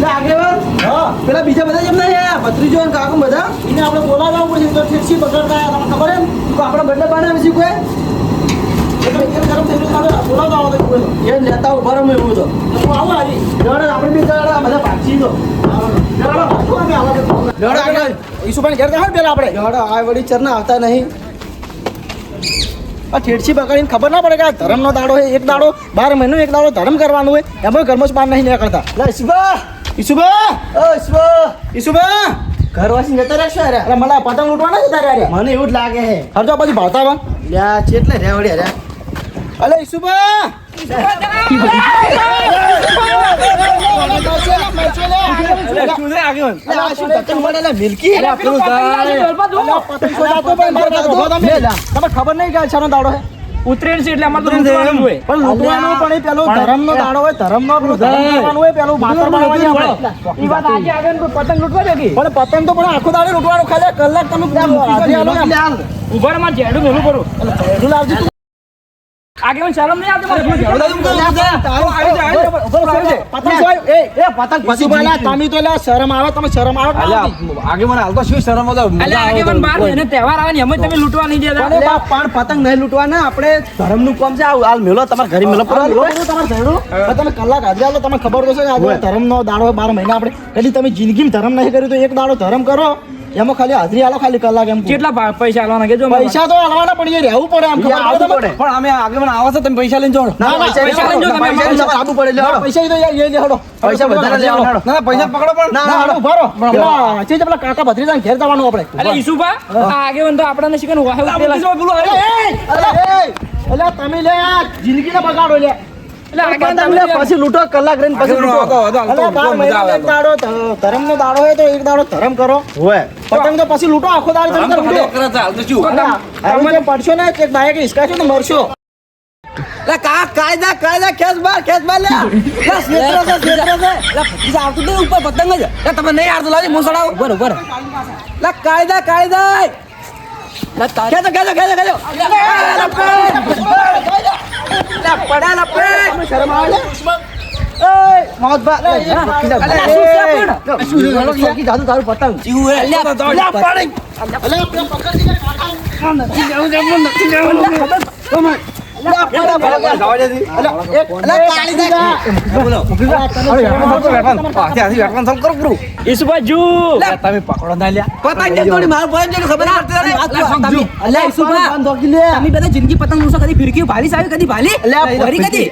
ભાગવન પેલા બીજા બધા જેમ આયા ભત્રીજો ને કાકુ બધા. એને આપણે બોલાવવા પડશે તો ઠીકસી બગડતા આયા તમને ખબર એમ તો આપણે બંને પાણી આવી આવો એ લેતા ઊભા રહો એવું તો. હું આવું લેવડે આપણે બી બધા ભાગી દો. આગળ ઈસુભાઈ ઘેર જાવ પેલા આપણે. લેવડે આ વળી ચરના આવતા નહીં. આ ઠેડછી બગાડીને ખબર ના પડે કે આ ધર્મનો દાડો હોય એક દાડો બાર મહિનો એક દાડો ધર્મ કરવાનું હોય એમાં ઘરમાં જ બહાર નહીં નીકળતા. લે ઈશુબા ઈશુબા ઓ ઈશુબા ઘર ઘરવાસી જતા રહેશો અરે અરે મને પતંગ પતંગ લૂંટવાના જતા રહ્યા મને એવું જ લાગે છે. હરજો પછી ભાવતા વા લ્યા ચેટલે રેવડે રે અલે ઈશુબા ખબર નહીં દાડો ઉત્તરાયણ છે એટલે અમારે લૂંટવાનું હોય પણ લૂંટવાનું પણ એ પેલો ધર્મનો દાડો હોય ધર્મનો કરવાનું હોય પેલું માત્ર બનાવવાની આપણે. એ વાત આજે આવે ને પતંગ લૂંટવા કે પણ પતંગ તો પણ આખો દાડો લૂંટવાનું ખાલી કલાક તમે ઉભરમાં ઝેડું મેલું કરું જેડું લાવજો આગળ શરમ નહીં આવતી મારે ઝેડું લાવવું કરું. તારું આવી જાય, આવી જાય. ઊભો આવી જાય. પતંગ શું એ, એ પતંગ પછી બોલા, તમે તો લા શરમ આવે તમે શરમ આવે આગેવાન હાલ તો શું શરમ હતો અલ્યા આગેવાન બાર એને તહેવાર આવે ને એમાં તમે લૂંટવા નહીં દેતા અરે બાપ, પણ પતંગ નહીં લૂંટવાના આપણે ધર્મનું કામ છે આ હાલ મેલો તમારા ઘરે મેલો પર મેલો તમારે ધર્મનું. તમે કલાક આજે આલો તમને ખબર તો છે આજે ધર્મનો દાડો હોય બાર મહિના આપણે કદી તમે જિંદગીમાં ધર્મ નહીં કર્યું તો એક દાડો ધર્મ કરો એમાં ખાલી હાજરી આલો ખાલી કલાક એમ કેટલા પૈસા આલવાના કેજો મને? પૈસા તો આલવાના પણ એ રહેવું પડે આમ ખબર પડે પણ અમે આગેવાન આવો છો તમે પૈસા લઈને જોડો ના, ના, પૈસા લઈને જો તમે પૈસા તમારે પડે, લે, પૈસા તો એ લે. પૈસા વધારે લેવા ના ના, પૈસા પકડો પણ. ના, ના, રહો. પેલા, છે જે પેલા કાકા ભત્રીજાને ઘેર જવાનું આપણે. અરે ઈસુભા, આ આગેવાન તો આપણને શીખવાનું વાહે ઉતરેલા છે. અરે, એ, અરે, એ, અલ્યા તમે લે આ જિંદગીને બગાડો લે. પતંગ પછી લૂંટો કલાક રહીને પછી દાડો હોય તો એક દાડો ધર્મ કરો પતંગ તો પછી લૂંટો આખો દાડો તમે પડશો ને એક બાઈક હિસકાશો તો મરશો કાયદા કાયદા ખેસ બાર ખેસ બાર લે લે ક્ષેત્ર છે ક્ષેત્ર છે આવતું ઉપર પતંગ જ તમે નહીં આવતું લાવજો હું સડાવું ઉપર ઉપર લે કાયદા ખેંચો લે પડ્યા લે. પેટ શરમ આવે? હેલો, સરકી જાદુ તારું પતંગ. જીવ પકડી. તમે પકડો ના લ્યા પતંગ કેમ તોડી? મારું પતંગ ખબર પડતી અલ્યા, ઈસુભા, તમે બધા જિંદગી પતંગ ઉડશો, કદી ફિરકી ભાલી સાવી, કદી ભાલી? ફરી કદી?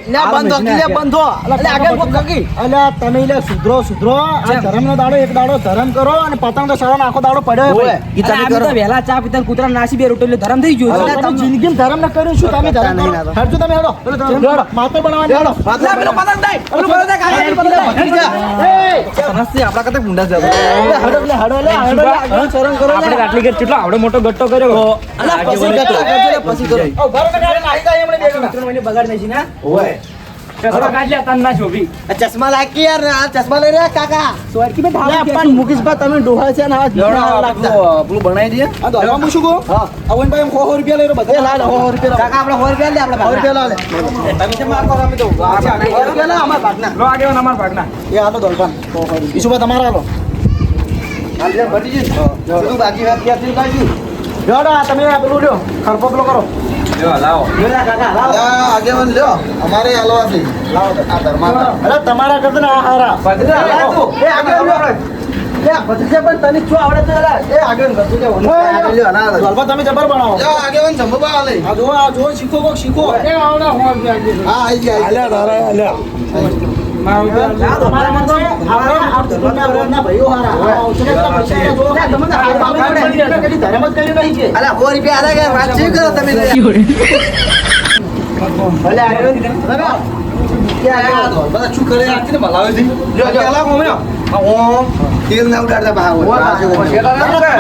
અલ્યા તમે લે સુધરો સુધરો આ ધર્મનો દાડો એક દાડો ધર્મ કરો અને પતંગ તો સળો આખો દાડો પડ્યો હોય ભાઈ. અલ્યા, અમે તો વહેલા ચા પીતા કુતરા નાસી બે રોટલી ધરમ થઈ ગયું અલ્યા, તમે જિંદગીમાં ધર્મ ન કર્યું શું તમે ધર્મ કરો હરજો તમે હેડો. હેડો માથે બનાવવાની હેડો. માથે પેલો પતંગ દે પેલો પતંગ દે કાકા, પેલો પતંગ દે એય, આપણા કરતા ગુંડા છે. જાવ હેડો એટલે હેડો એટલે હેડો આગળ શરમ કરો આપણે આટલી કેટ કેટલો આવડો મોટો ગટ્ટો કર્યો? અલા પછી ગતો કરજો પછી કરો. ઓ, ભરો ને નાહી જાય એમણે બે જણા. ત્રણ મહિને બગાડ નાખી છે ના શોભી ચશ્મા લાગી યાર આ ચશ્મા લઈ રહ્યા કાકા સોરકી લે, પણ મુકેશભાઈ તમે ડોહા છે ને. પેલું બનાવી દઈએ આ? અવનભાઈ એમ સો રૂપિયા લઈ રહ્યો બધા. લાલ, સો રૂપિયા. કાકા, આપણે સો રૂપિયા લે, આપણે સો રૂપિયા લાલ. તમે કેમ માર કરો? અમે તો રૂપિયા લાલ, અમારા ભાગના. લો અમાર ભાગના એ દોલપાન. હાલો. બાકી વાત ક્યાં થયું કાઢ્યું? લ્યો ને, આ તમે આ પેલું લ્યો, ખરપો પેલો કરો. તમારા કરતા હારા. તને શું આવડે છે? એ આગળ તમે જબર બનાવો. આ જુઓ, આ જો શીખો કોક શીખો. એ આવડા હા આઈ ગયા. તમારા મન તો આપણે આ ધર્મના વિરોધના ભાઈઓ હારા. આ ઉછરેલા પૈસા એ જુઓ. તમે તો હાર પામે પડે. કદી ધર્મ કે. ભલે આગળ. બરાબર? ક્યાં આગળ?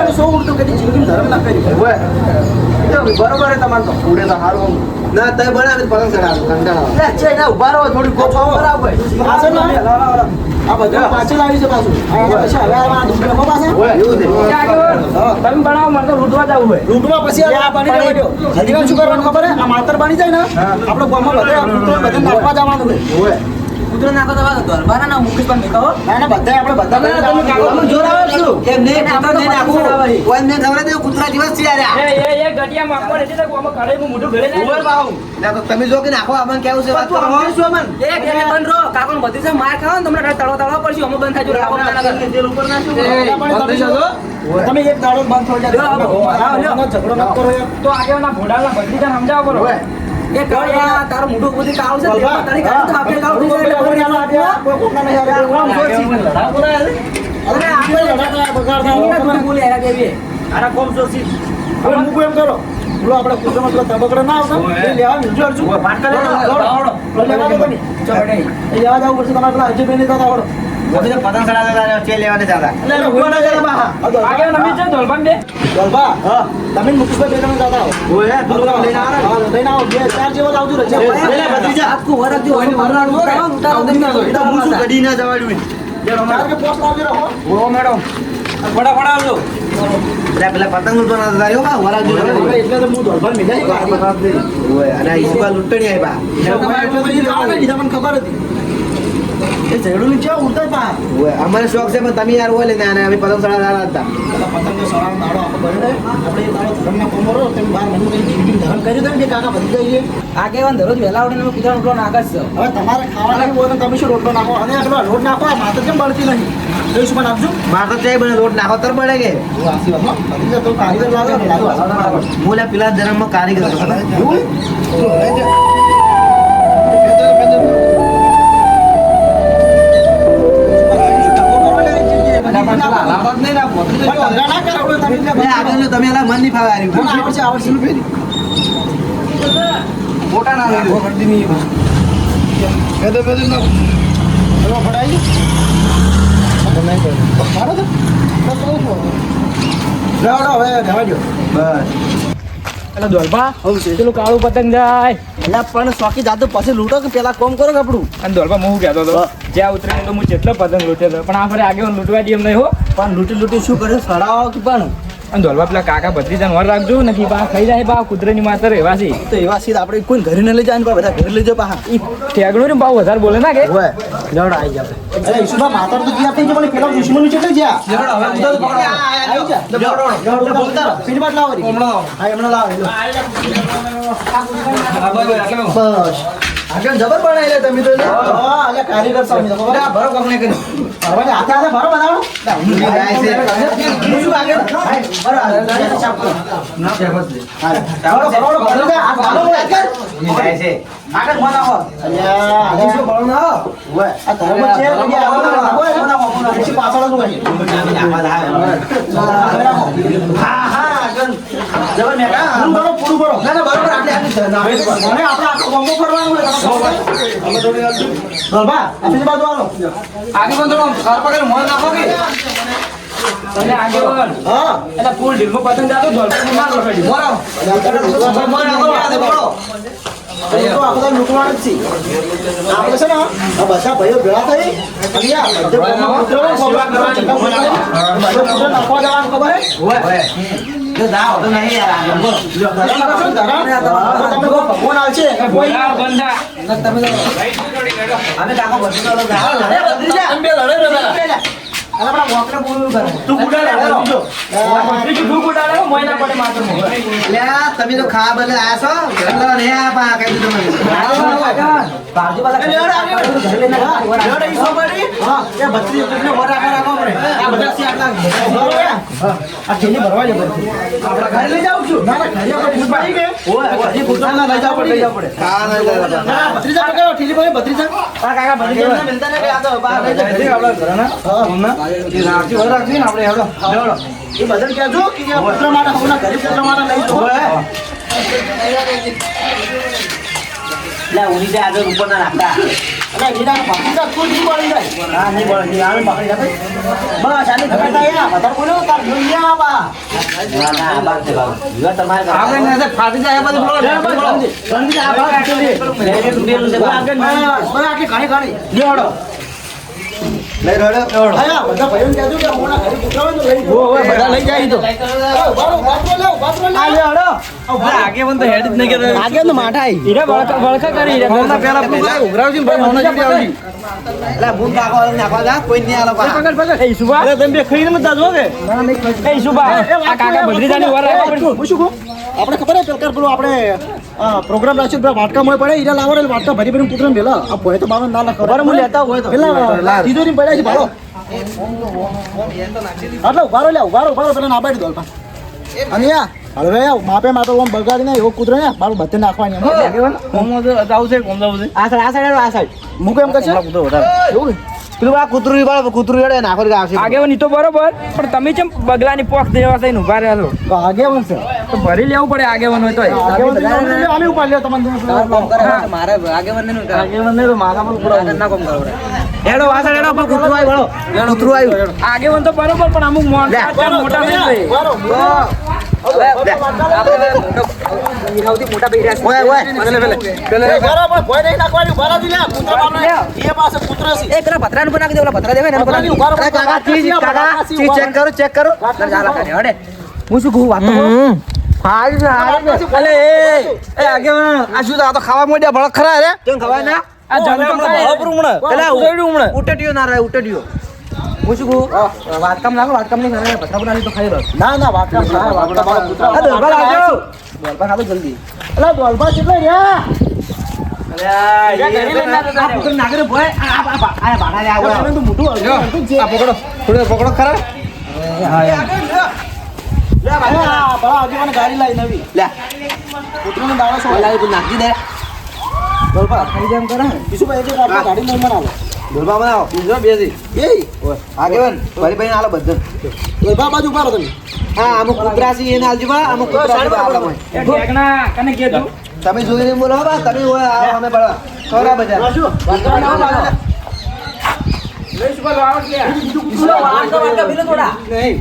તમે શું ઉલટું કદી જિંદગીમાં ધર્મ ના લે, છે, રહો, થોડી. પાછળ આ બધું પાછળ આવી છે પાછું. હવે આ તમે બનાવો મને તો લૂંટવા જવું હોય. લૂંટવા પછી આ હજી શું કરવાનું ખબર આ માતર બની જાય ને? આપણે ગામમાં બધે નાખવા જવાનું હોય. કૂતરો નાખો તો વાત દોરબાના ના મુકેશ પણ મેકાવો ના ના બધા આપણે બધા તમે તમે જોર આવે છે એમ નહીં કૂતરો નહીં નાખવું કોઈ એમને ખબર હતી કૂતરા દિવસ છે યાર એ એ એ ગટિયા માપવા નથી તો આમાં કાઢે હું મોઢું ઘરે જાય. તમે જો કે નાખો અમને કેવું છે વાત કરો. એ કે બંધ રો કાકોને બધી છે માર ખાવ તમને તળો તળો પડશે અમે બંધ થાજો કાકો ના કરે? તેલ ઉપર તમે એક દાડો બંધ થઈ જાય. ઝઘડો ન કરો. તો આગેવાના ભોડાના બધી જણ સમજાવો કરો એ કાળિયા તારું મોઢું બધી કાળું છે બોલવા. તારી કાળું તો આપણે કાળું થઈ એટલે ના નહીં હારે. આમ જો જીવન લડા બોલાય છે. અરે આપણે લડાતા બગાડતા તમે બોલે હેરા કેવી કોમ જોશી. હવે મૂકું એમ કરો પેલો આપણે કૂતરામાં પેલો તબકડો ના આવતા એ લેવા મીંજો અડશું. દોડો, દોડો. પેલો લેવા દો તમે. ચડે એ લેવા જવું પડશે તમારે અજય બેન બેની આવડો. એટલે એને ઊભા ના જરા બા. આ દોડવા. છે ધોલબાન બે. દોડવા. તમે ને મુકેશભાઈ બે જણા દાદા આવો. હા, લઈને આવો. બે ચાર જેવા લાવજો રે. આખું વરસ જો હોય. વરસ ઉતારો ઉતારો તમે ચાર કે પોસ્ટ લાવજો રે, હો. હવે એટલે તો હું દોડવા મેલ્યા અને બધી લાવે તમને ખબર હતી. એ ઝેરડુંની ચેવા ઉડતા પા. અમારે શોખ છે પણ તમે યાર હોય ને અને અમે પતંગ સળા દાડા હતા. પતંગ સળાનો દાડો. આપણે એ દાડો ધરમના કોમ તેમ બાર મહિનું કઈ જિંદગી ધરમ કર્યું હતું ને, કાકા બધી જઈએ. આગેવાન દરરોજ વહેલા ઉઠીને અમે કૂતરાનો રોટલો નાખે છે. હવે તમારે ખાવાના હોય તમે શું રોટલો નાખો? અને આ રોટ નાખો આ માથે કેમ બળતી નહીં? શું નાખજો માર તો ચાય બને રોટ નાખો તર પડે કે. હું આશીર્વાદ હો. બધી તમે એલા મન નહીં ફાવે આવડશે, આવડશે. ફોટા ના? તમે નહીં. લેવડો, હવે ધોલબા પેલું કાળું પતંગ જાય એટલે પણ શોખી જાતો પછી લૂંટો કે પેલા કોમ કરો કે આપણું? અને ધોલબા હું કહેતો હતો? જ્યાં ઉતરીને તો હું જેટલો પતંગ લૂંટ્યો હતો. પણ આ ફરે આગળ લૂંટવા દઈએ એમ નહીં હો. પણ લૂંટી લૂંટી શું કર્યું સડાવો કે પણ? અને ધોલવા પેલા કાકા ભત્રીજા વર રાખજો ને બા ખાઈ જાય બા કૂતરાની માતા એવા છે તો એવા સીધ આપણે કોઈ ઘરે ન લઈ જાય બધા ઘરે લઈ જાવ પાહા ઈ ઠેગણું ને બા વધારે બોલે ના કે હોય જડ આવી જાવ અરે ઈશુબા માતર તો થઈ છે પણ પેલા દુશ્મન છે જા જડ હવે ઉધર પકડો આવી જા જડ બોલતા રહો ફીડ બાટ લાવો રી આ હમણાં લાવ બસ આગળ જબર બનાવી લે તમે તો હા કારીગર સામે તો ખબર ભરો કોકને કરી ભરવાને હાથે હાથે ભરો બનાવો. હું શું આગળ. ભરો આગળ ચાપ કરો. હા ભરો ભરો ભરો. આ ભાલો આગળ. આગળ બનાવો. અલ્યા આગળ શું ભરો ના ઓય આ ધર્મ છે કદી આગળ બનાવો બનાવો પાછળ શું કહે હા હા. આગળ જબર મેં પૂરું ભરો પૂરું ભરો ના ના બરોબર આટલે આટલે મને આપણે આખો કોમ્બો કરવાનું હોય તમે થોડી હાલજો બાબા આપણી બાજુ આવો અને આગેવાન. હા. એટલે ફૂલ ઢીલમાં પતંગ જાતો ધોલબાને ના લગાડજો આપણે છે ને આ બધા ભાઈઓ ભેળા થઈ. અને આ બધે ગામમાં કૂતરો ને ખબર છે, ને, બધે કૂતરો નાખવા જવાનું ખબર હે? ધરામ નાખો ને, ધરામ. તો કોઈ ભગવાન આવશે કોઈ બંધા અમે કાકો બધું તો લગાવો. અરે, ભત્રીજા, તમે લડે. અરે, આપણા વોકને બોલવું કરે. તું બુડા લે, બીજો. ભત્રીજું ઢૂક ઉડાડે હો, મોય ના પડે માથામાં. લે, તમે તો ખાવા બદલે આયા છો ઘરનો નહીં આયા પા કઈ દીધું મને. બાજુ વાળા એ લેવડો, આ લેવડો. હા, લેવડો ઈ હા, એ ભત્રીજો કોકને વર રાખવા રાખો આપણે. આ બધા શિયાળ લાગે. હા, આ થેલી ભરવા દે બધી. આપણે ઘરે લઈ જાઉં છું. ના, ના, ઘરે આપણે ફૂટ પાડી કે? હજી ફૂટ ના લઈ જાવ પડે. ખાવા નહીં લેતા. ના, ના, ભત્રીજા પકડો, થેલી પકડો, ભત્રીજા. આ કાકા ભત્રીજો ભત્રીજા મિલતા ને કે આ તો બહાર લઈ જાય. હા. એ બધાને કહેજો કે પુત્ર માટે હમણાં ગરીબ પુત્ર માટે લઈ જાઓ. અને હીરાને પકડી રાખ, તું નહીં પડી જાય. હા, નહીં પડે, નહીં, આને પકડી રાખ. બસ, આની થાય આ. વધારે બોલ્યો, તાર જોઈ લે આ બા. લે, બસ, સમજી. સમજી, આ બા પકડી લે. બસ, બસ, આટલી ઘણી ઘણી. લે, હળો. લઈ રડ્યો હા, બધા ભાઈઓને કહેજો કે હમણાં ઘરે કૂતરા તો લઈ જાઓ. બધા લઈ જાય તો. ઊભા રહો, ઊભા રહો, લે, ઊભા રહો, લે. આગળ તો માઠા આવી હીરા વળખા વળખા કરી હીરા હમણાં પેલા પેલા ઉઘરાવજી ભાઈ હમણાં જલ્દી આવજી એટલે બૂમ નાખવા નાખવા જા કોઈ નહીં આલો પકડ પકડ. એ સુભા. અરે તમે બે ખાઈને મત જાજો કે એ સુભા. આ કાકા ભદ્રીજાની વાર રાખો હું શું કહું? આપણે ખબર હે પેલકાર પેલું આપણે પ્રોગ્રામ રાખ્યો પેલા વાટકા મોય પડે ઈરા લાવો વાટકા ભરી ભરીને કૂતરાને મેલા આ ભોય તો બાવન ના ખબર હું લેતા હોય તો. પેલા તિજોરી પડ્યા છે ભાડો એટલે ઉભારો લે ઉભારો ઉભારો પેલા ના પાડી દો અલ્પા. અને યા હવે માપે માતો ઓમ બગાડીને એવો કૂતરો ને મારું બધે નાખવાની એમ. આ સાઈડ આ સાઈડ આ સાઈડ મૂકો એમ કરશે એવું? પેલું આ કૂતરું વાળો કૂતરું હેડે નાખો આવશે આગેવાન તો બરોબર પણ તમે ચમ બગલાની પોખ દેવા થઈને ઊભા રહ્યા છો તો આગેવાન છે તો ભરી લેવું પડે આગેવાન હોય તો આગેવાન ઉપાડ લ્યો તમને મારે આગેવાન નહીં. આગેવાન નહીં તો મારા પર આગળ ના કામ કરો. હેડો સાઈડ હેડો પણ કૂતરું આવ્યું વાળો કૂતરું આવ્યું આગેવાન તો બરોબર પણ અમુક મોટા મોટા નહીં. હવે આપણે મોટો પૈ રહ્યા છે. ઓય ઓય. પેલે પેલે. પેલે બરાબર ભોય નહીં નાખવાની ઊભા રાખી લે કૂતરા બાપને. એ પાસે કૂતરો છે. એ પેલા પતરાનું પણ નાખી દે ઓલા પતરા દેવાય ને પતરાની ઊભા રહો, કાકા ચીજ કાકા. ચીજ ચેક કરો ચેક કરો. નાખી. જા લાખા ને, હડે. હું શું કહું વાત હારી છે અલે એ એ આગેવાન આ શું તો ખાવા મોડ્યા ભળક ખરા રે. કેમ ખવાય ના? આ જંતુ ખાય. પેલા ઉટેડ્યું ઉટટીયો ના રહે ઉટટીયો હું શું કહું? વાતકામ નાખો વાતકામ નહીં કરે પતરા પર નાખી તો ખાઈ લો. ના ના વાટકા ના, વાત વાળા દોલપા ખાધો જલ્દી. અલા, દોલબા કેટલા રહ્યા? પકડો ખરા. ગાડી લાવી નવી. નાખી દે. દોલપા ખાઈ જેમ કરે બીજું ભાઈ એક આપણે ગાડી લઈને દોરબા બનાવો. બીજો બેસી. બે આગેવાન ભાઈ ભાઈ આલો બધું દોલબા બાજુ ઊભા તમે. હા અમુક કુતરાસી એને આલજો બા અમુક કુતરાસી બા ઢેકણા કને કીધું તમે જોઈને બોલો બા તમે હોય આવો અમે બળવા ખરા બજાર વાંધો ના આવે. કે? થોડા બીજું છે તો ખાવાનું બનાવી છે તમારે નહીં.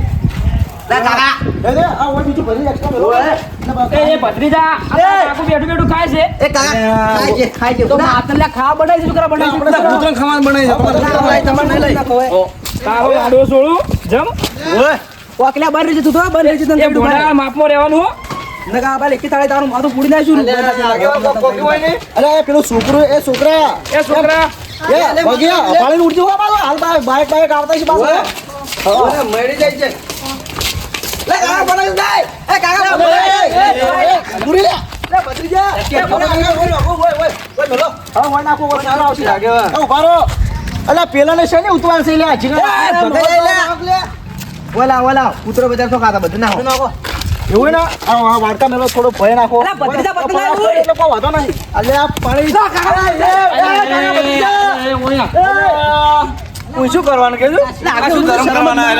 માપમાં રહેવાનું હો. નકા આ બાલે એકી તાળે તારું માથું પૂડી નાખ્યું અરે પેલો છોકરો એ છોકરા. એ છોકરા. એ બાજુ. હાલ બાઈક બાઈક બાઈક આવતા છે બાજુ. મળી જાય છે. લે કાકા બનાવી દે એ કાકા એ, એ, એ, એ, દૂરી લે. લે ભત્રીજા એ, ઓય, ઓય, ઓય, ઓય, ઓય, ઓય, મેલો. હવે ઓય નાખો, ઓય સારો આવશે. આગેવાન. એ ઊભા રહો. અલા, પેલાને છે ને ઉતવાળ છે લે, આ જીગર. એ, ભગાઈ લે. ઓલા ઓલા કૂતરો બજાર તો ખાતા બધું નાખો એવું ને આ આ વાડકા મેલો થોડો ભય નાખો અલા. એટલે કોઈ નહીં આ પાણી હું શું કરવાનું આ શું કરવાના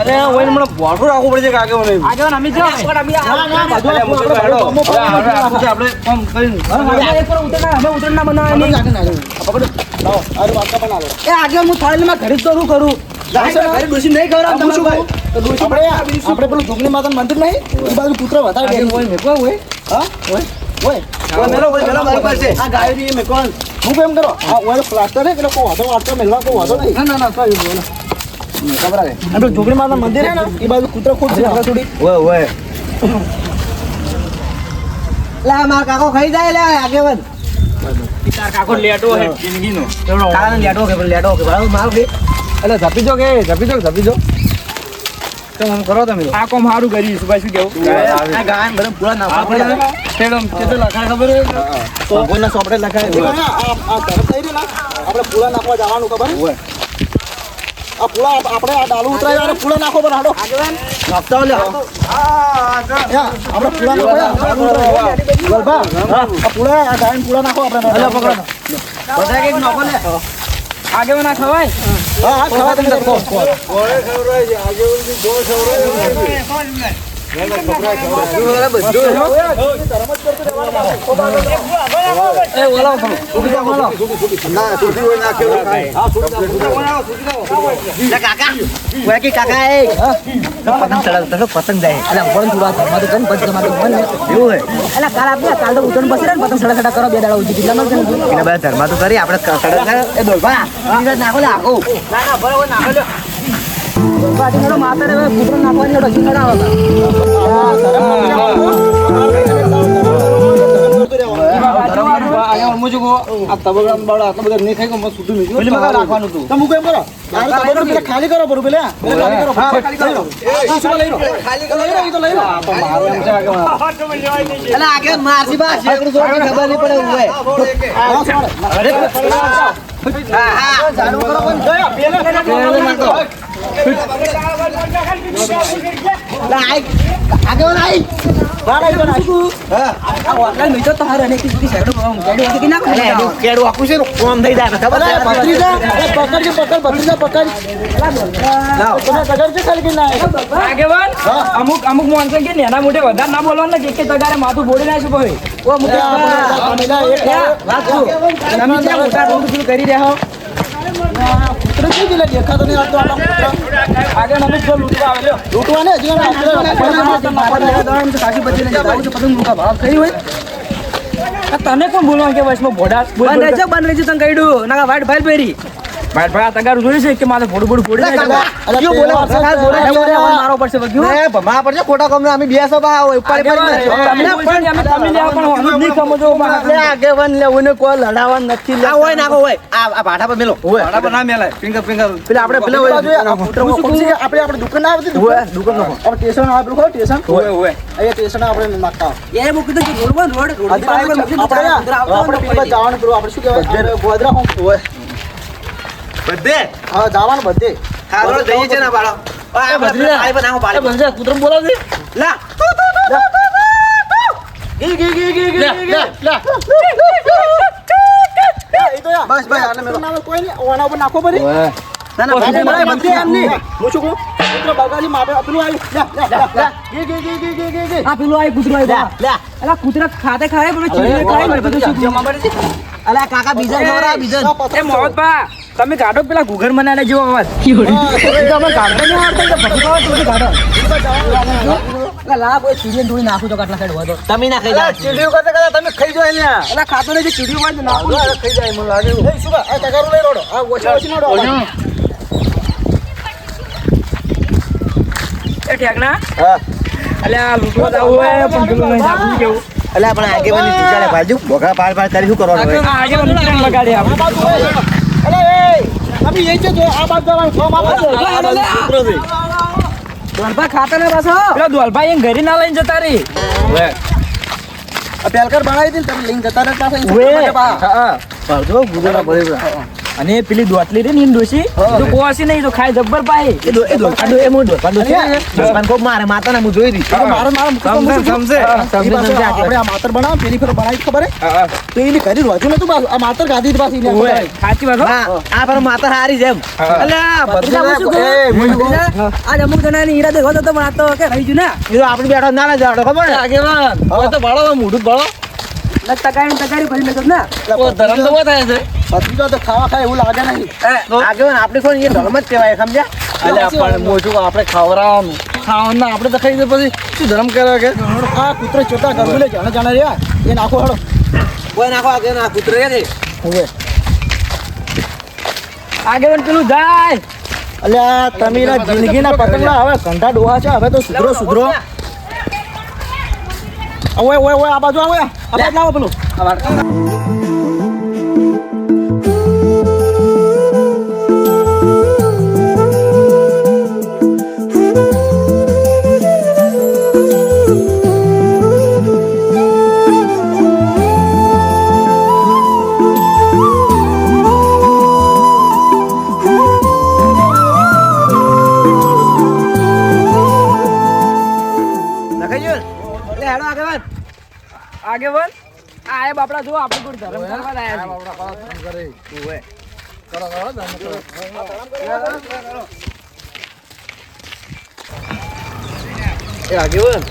અરે ઓય મને બોટો રાખવું પડશે કે આગળ મને આગેવાન અમી આપણે કોમ કરીને. ઉતરના અમે ઉતરના બનાવવાની. આપણે આગળ પકડો. લાવો, અરે વાડકા પણ આલો એ આગળ હું થાળીમાં ઘરે તો શું કરું? ઘરે ડોસી નહીં ખવડાવ હું શું તો આપણે આપણે પેલું જોગણી માતા મંદિર નહીં? એ બાજુ કૂતરો વધારે હોય મેકવા હોય? હા? હોય. હોય. મેલો મેલો મારી પાસે. આ ગાયરી એ હું કેમ કરો? આ ઓય પ્લાસ્ટર વાળતો મેલવા કોઈ વાંધો નહીં? ના ના ના કઈ બોલો ખબર આવે માતા મંદિર ને એ બાજુ કૂતરો ખૂબ થોડી ઓય લે મારા કાકો ખાઈ જાય લે લેટો કે લેટો કે કે એટલે ઝપી જો કે ઝપી જો તો હું કરો તમે આ કોમ સારું કરી સુભાઈ શું કેવું પૂરા કેટલો લખાય ખબર હે? ભગવાનના સોપડે લખાય આ રહ્યું ને આપણે પૂરા નાખવા જવાનું ખબર હોય આ પૂળા આપ- આપણે આ ડાલુ ઉતરાય અને પૂળા નાખો પણ હાડો નાખતા હોય લે. આપણે પૂળા નાખો યા, ડાલુ ઉતરાય. વલભા, આ પૂળા આ ડાયન પૂળા નાખો આપણે બધા કે નાખો લે આગેવાન આ ખવાય હા હા ખવા તમે ખો, ખો. એ ઓલો ઊભી જાઓ, ઓલો. ના છોડી હોય ના કેવું કાંઈ. હા છોડી દો. લે કાકા ઓય કે કાકા એ પતંગ જાય અલા ઉપર થોડા પછી આપણે કાલ તો ઉતરણ ને પતંગ સડા સડા કરો બે દાડા ઉજી કેટલા એના બધા ધર્મા તો કરી આપણે બીજા નાખો લે આખો ના ના બરોબર નાખો લે બાકી થોડો માતા રે પુત્ર નાખવાની થોડો ચિંતા આવે પેલી મગા રાખવાનું હતું. તમે એમ કરો. આરે તબેલો પેલા ખાલી કરો બરું પેલા. ખાલી કરો. ખાલી કરો. એ ઈસુમાં લઈ લો. લઈ લો, ઈ તો લઈ લો. અલા આગે મારસી બા શેકડું જોડે ખબર નહીં પડે ઉવે હા, સારું. હા હા ચાલુ કરો પણ ગયા, પેલા પેલા અમુક અમુક માણસો કે નેના મોટે વધારે ના બોલવાનું ને કે તગારે માથું બોડી નાખ્યું ભાઈ કરી રહ્યા તને કોણ બોલવા કે વચમાં ભોડા બંધ રહેજો. બંધ રહેજો, તને દઉં ના વાઈટ ભાઈ પહેરી ભાઈ ભાઈ તગારું જોયું છે કે માથે ભોડું ભોડું ફોડી નાખ્યું. કયો બોલે વરસાદ બોલે બોલે મારો પડશે વગ્યું એ ભમા પડશે ખોટા કમને અમે બે સભા ઉપર આગેવાન, તમે બોલશો અમે તમે લેવા પણ હોનું નહીં સમજો મારા. લે આગેવાન લે ઓને કોઈ લડાવવા નથી લે હોય નાખો હોય. આ આ ભાઠા પર મેલો. ભાઠા પર ના મેલાય. ફિંગર ફિંગર પેલા આપણે પેલા છે? આપણે આપણે દુકાન આવતી હોય દુકાન? નો આપણે સ્ટેશન આવે પેલું સ્ટેશન? ઓવે, ઓવે. અહીંયા સ્ટેશન આપણે નાખતા એ મૂકી દો રોડ રોડ રોડ આપણે આપણે જવાનું આપણે શું કહેવાય? ગોદરા હોય. બધે હા જવાનું બધે ખાવાનો જઈએ છે ને બાળો આ બધે કૂતરો બોલાવજે. લા ગી ગી ગી ગી ગી ગી લા એ તો યાર બસ બસ આને મેલો નામે કોઈ નહીં ઓના ઉપર નાખો પડી ના ના ભાઈ, ભાઈ ભાઈ, મંત્રી નહીં હું શું કહું કૂતરો બગાડી માપે પેલું આવ્યું લે લે લે ગી ગી ગી ગી ગી ગી ગી આ પેલું આ કૂતરું આવ્યું લે અલા કૂતરા ખાતે ખાય પણ ચીડીને ખાય બધું શું અલા કાકા બીજા ખબર આ બીજન એ મોહનભા, તમે કાઢો પેલા ગુગર મને જેવો અવાજ. કાઢો લા કોઈ ચીડીને થોડી નાખું તો કાટલા સાઈડ હોય તમે ના ખાઈ જાવ ચીડિયું કરતા કરતા તમે ખાઈ અલા ખાતો નહીં જે ચીડીઓ હોય નાખું. ખાઈ જાય મને લાગે એ શું આ તગારું લઈ રોડો. આ ઓછી. ઓછી નડો એ ઠેકણા. હા. અલ્યા આ લૂંટવા જવું હોય પણ પેલું નહીં જાગવું કેવું? અલા પણ આગેવાની ટીચરે બાજુ બોગા પાર પાર કરી શું કરવાનું હોય? આ આગળ આપણે. એ છે જો આ બાજુ જવાનું છે દોલભા ખાતા ને પાછો પેલા દોલભાઈ એને ઘરે ના લઈને જતા રહી. પેલકર બનાવી હતી તમે લઈને જતા રહેતા હતા ભરજો ગુજરા અને પેલી દોતલી રે ની ડોસી તો કોસી નહીં તો ખાય જબ્બર પાય એ દો એ દો કાંડો એ મોડો કાંડો છે દસમાન કોક મારે માતા ના મુ જોઈ દી. મારો મારો સમજે સમજે, સમજે. આપણે આ માતર બનાવ પેલી ફેર બનાવી ખબર હે? તો એની કરી રોજો ને તું આ માતર ગાધી હતી પાસી ને સાચી વાત આ પર માતર હારી જેમ અલે? આજ અમુક જણાની ઈરાદે હોતો તો પણ આ તો કે રહી જુ ના. એ તો આપણે બેઠો ના ના જાડો ખબર ને આગેવાન. હવે તો બળો મોઢું એટલે તગાડી તગાડી ભરી લેતો ને. ધરમ તો થાય છે. ભત્રીજો તો ખાવા ખાય એવું લાગે નહીં. આગેવાન આપણે કોઈ એ ધર્મ જ કહેવાય સમજ્યા? અલ્યા પણ મોજું આપણે ખવડાવવાનું ખાવાનું આપણે તો ખાઈ પછી શું ધર્મ કહેવાય કે? આ કૂતરો ચોટા ગરબુ લે જાણે જાણે રહ્યા. એ નાખો હળો કોઈ નાખો આગળ ના કૂતરો રે હવે. આગળ પેલું જાય. અલ્યા તમે એના જિંદગીના પતંગના હવે કંઠા ડોહા છે હવે તો સુધરો સુધરો. ઓય ઓય ઓય આ બાજુ આવે આ બાજુ લાવો પેલું. આ એ બાપડા જો આપણે કોઈ ધર્મ કરવા આયા છે. એ આગેવાન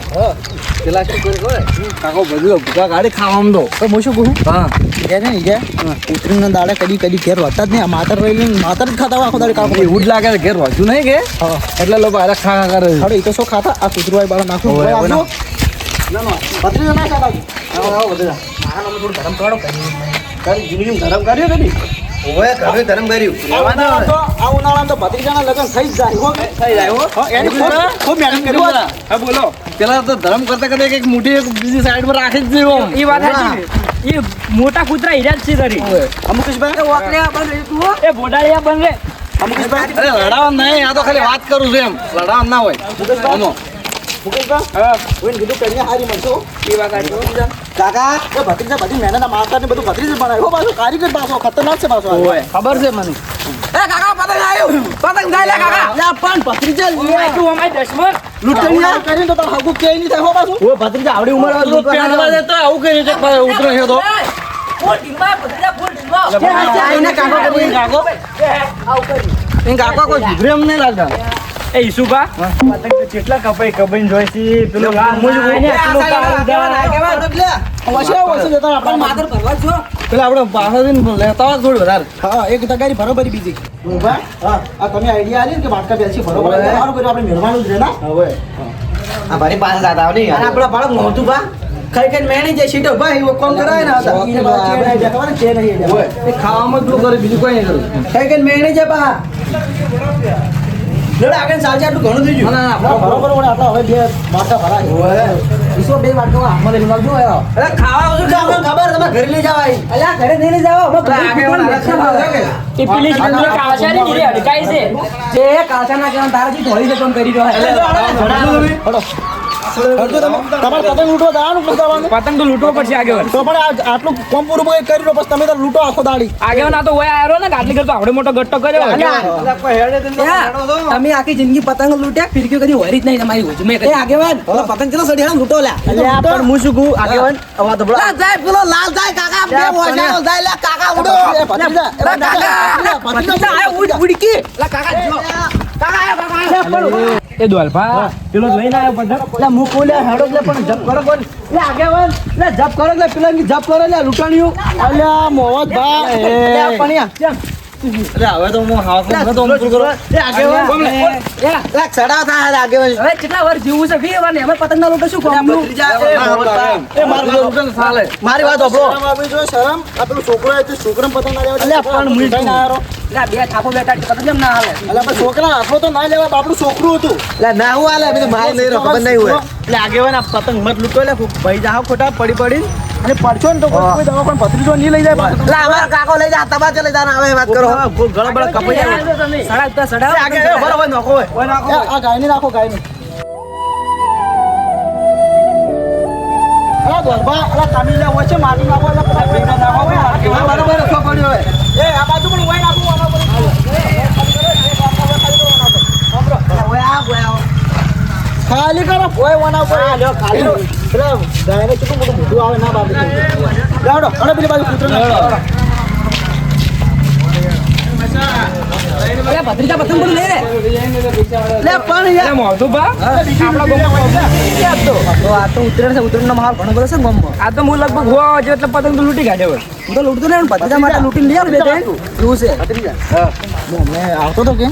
પેલા શું કરે ખબર કાકો બધું ભૂકા કાઢી ખાવામાં તો તો હું શું કહું? હા. એ ને ઈ ઉતરીને દાડે કદી કદી ઘેર હોતા જ નહીં. આ માતર રહી લઈને માતર જ ખાતા આખો દાડે કાકો એવું જ લાગે ઘેર વાંચ્યું નહીં કે? એટલે લોકો અરે ખા ખા કરે છે. હાડો તો શું ખાતા? આ કૂતરું આય બાળા નાખું ઓવે, ઓવે, ના ના. પતરી ના ખાતા આવો બધા. તારી જિંદગીમાં ધરમ કર્યો કદી ઓવે ઘરે ધર્મ કર્યું. આ ઉનાળામાં તો આ ઉનાળામાં લગ્ન થઈ જાય હો. થઈ જાય હો એની ખૂબ ખૂબ મહેનત કરી હા બોલો. પેલા તો ધર્મ કરતા કરતા એક મોટી એક બીજી સાઈડ પર રાખી જ એ વાત સાચી એ મોટા કૂતરા હીરા છે તારી. અમુકેશભાઈ એ બોડાળિયા બન રે અમુકેશભાઈ અરે લડાવવાનું નહીં આ તો ખાલી વાત કરું છું એમ. લડાવા ના હોય. ખબર છે મને કાકા પતંગ આવ્યું પતંગ જાય લે કાકા લે પણ ભત્રીજા તું અમારી દશમન લૂંટણી કરીને તો તાર હગું કે નહીં થાય હો પાછું ઓ ભત્રીજા આવડી ઉંમર જતો આવું કરી છે ઉતરે છે તો એને કાકો કરી કાકો એ કાકો કોઈ જીભરે અમને લાગતા એ ઈસુભા પતંગ કેટલા કપાઈ કબાઈ જોઈ છે. પેલો મુજ ને પેલો કાળો દા. વસે વસે જતા આપણે માતર પેલા આપણે પાછળથી લેતા થોડી વધારે. હા એક તગારી બરોબર બીજી. ઊભા? હા આ તમે આઈડિયા આલી કે વાટકા બેસી બરોબર. આપણે મહેરબાનું જ રે ના? હવે? આ ભારે પાસે દાદા આવની અને આપણા બાળક મોટું બા. ખાઈ ખાઈને મેણી જાય સીટો ભાઈ એવો કોમ કરાય ને હતા ખાવામાં જ કરે બીજું કોઈ નહીં કરું. ખાઈ કઈ મેણી જાય બા. લેવડે આગળ આટલું ઘણું થઈ ગયું ના, ના, બરોબર વળે આપણે હવે બે માટકા ભરાય ઈસો બે માટકા આમાં લઈ લાવજો આયો અરે ખાવા છે આપણને ખબર તમે ઘરે લઈ જવાય અલ્યા ઘરે નહીં લઈ જાઓ અમે ઘરે આગળ. એ પેલી પેલી કાળસાની નીરી અડકાઈ છે જે કાચા ના કહેવાય તારાથી ધોળી છે કામ કરી રહ્યો છે. તમારે પતંગ લૂંટવા જવાનું જવાનું. પતંગ તો લૂંટવો પડશે આગેવાન. તો પણ આ- આટલું કોમ પૂરું કરી લો પછી તમે તો લૂંટો આખો દાડી. આગેવાન આ તો ઓય આયો ને આટલી કરતો આવડે મોટો ગટ્ટો કર્યો. તમે આખી જિંદગી પતંગ લૂંટ્યા ફિરકીઓ કદી વરી જ નહીં તમારી હોજ મેં આગેવાન પતંગ ચલો સડી લૂંટો લ્યા. અલ્યા પણ હું શું કહું આગેવાન અવાજ તો લા, જાય પેલો લાલ જાય કાકા બે ઓછાનો જાય લે કાકા ઉડો. લા, કાકા. ભત્રીજા, ભત્રીજા આયો ઉડ ઉડકી. લા કાકા કાકા કાકા એ દોલભા પેલો લઈને આવ્યો પણ લે મુકો લે હેડો લે પણ જપ કરો કોણ લે આગેવાન લે જપ કરો લે પેલા જપ કરો લે લૂંટાણીઓ અલ્યા મોહત ભાઈ પણ પણિયા અરે હવે તો હું હાથમાં તો અમથું કરો લે આગેવાન લે સડા થાય આગેવાન હવે કેટલા વાર જીવવું છે? વીસ વાર અમે પતંગ ના લૂંટે શું કામનું? એ મારું ઉઠે ચાલે મારી વાત સાંભળો. આવી જોઈએ શરમ આ પેલો છોકરો પતંગ ના લેવા અલ્યા, પણ મુઈ લૂંટાઈને આયો. એટલે બે થાપો બેઠા પતંગ કેમ ના હાલે? અલ્યા પણ છોકરા હાથમાં તો ના લેવા બાપડું છોકરું હતું. લે ના હું હાલે મેં તો માલ નહીં રહ્યો ખબર નહીં હોય. એટલે આગેવાન આ પતંગ મત લૂંટો એટલે ભાઈ જાઓ ખોટા પડી પડી અને પડશો ને તો કોઈ કોઈ દવા પણ ભત્રીજો નહીં લઈ જાય એટલે અમારા કાકો લઈ જા તમારે લઈ જાય આવે વાત કરો. ગળો બળો કપાઈ જાય. સડા સડા આગે એ બરાબર નાખો હોય આ ગાયને નાખો ગાયને. અલા ગોરબા અલા તમે હોય છે માટી નાખો એટલે પેલા નાખો બરાબર રખો પડ્યો હોય એ આ બાજુ પણ ઓય નાખો આના પર. ખાલી કરો. ભોય વના પર ખાલી. પેલા ગાયને કેટલું મોટું મોઢું આવે ના બાબત. લેવડો અને પેલી બાજુ કૂતરો ભત્રીજા પતંગ પણ લે. લે પણ યાર આપણા ગામમાં આ તો. ઉત્તરાયણ છે ઉત્તરાયણનો માહોલ ઘણો બધો છે ગામમાં આ તો હું લગભગ હોવા વાગ્યો એટલે પતંગ તો લૂંટી કાઢ્યો હોય હું તો લૂંટતો નહીં ભત્રીજા માટે લૂટી લઈ આવું બે એવું છે. મેં આવતો તો કે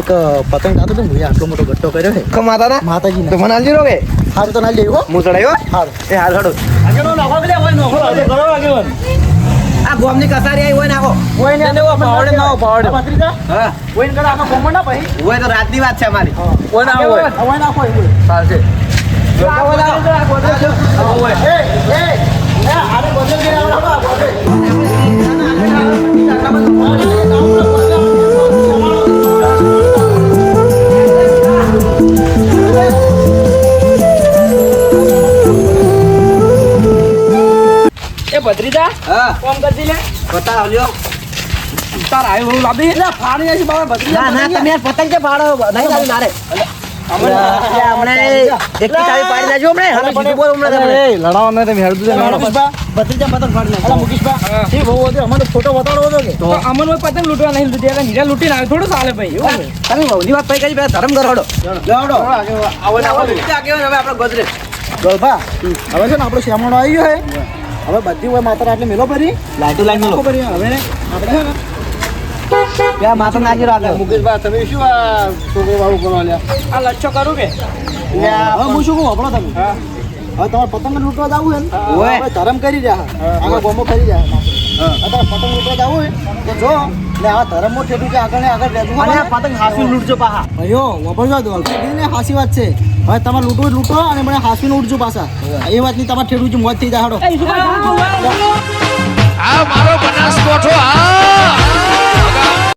એક પતંગ આવતો તો આટલો મોટો ગટ્ટો કર્યો છે. કમાતા માતાજી તો મને આલજી રોગે? હારું તો ના લેવો હું. ચડાયો? હારું એ હાલ હડો. આ ગોમની કસારી આવી હોય નાખો હોય ને દેવો પાવડે ના પાવડે. ભત્રીજા હા. હોય ને આખો ગોમ ના ભાઈ. હોય તો રાતની વાત છે અમારી. હોય ના હોય. હવે નાખો એવું ચાલશે. એ એ એ આને આવો આ બોલે એ ભત્રીજા? હા. કોમ કરતી લે? બતાવ લ્યો તાર આવ્યું હું લાબી. એટલે ફાડી નાખી બાબા ભત્રીજા ના ના તમે યાર પતંગ કે ફાડો નહીં લાવી મારે હવે છે ને આપણો શ્યામણો આવી ગયો હે. હવે બધી હોય માત્ર આટલી મેલો ભરી? લાઈટો લાઈન મેલો. ભરી હવે આપણે ત્યાં માથા નાખી રાખે મુકેશભાઈ તમે શું આ છોકરો વાળું કરો લ્યા આ લચ્છો કરું કે? હવે હું શું કહું આપણો તમે. હવે તમારે પતંગ લૂંટવા જવું હે ને હવે ધરમ કરી રહ્યા. આગળ ગોમો કરી રહ્યા. અત્યારે પતંગ લૂંટવા જવું હોય તો જો. એટલે આ ધર્મો ઠેઠું કે આગળ આગળ રહેતું અને પતંગ ને? હાસી વાત છે. હવે તમારે લૂંટો લૂંટો અને મને હાસી ઉડજો પાછા. એ વાતની તમારે ઠેઠું જ મારો બનાસ આ.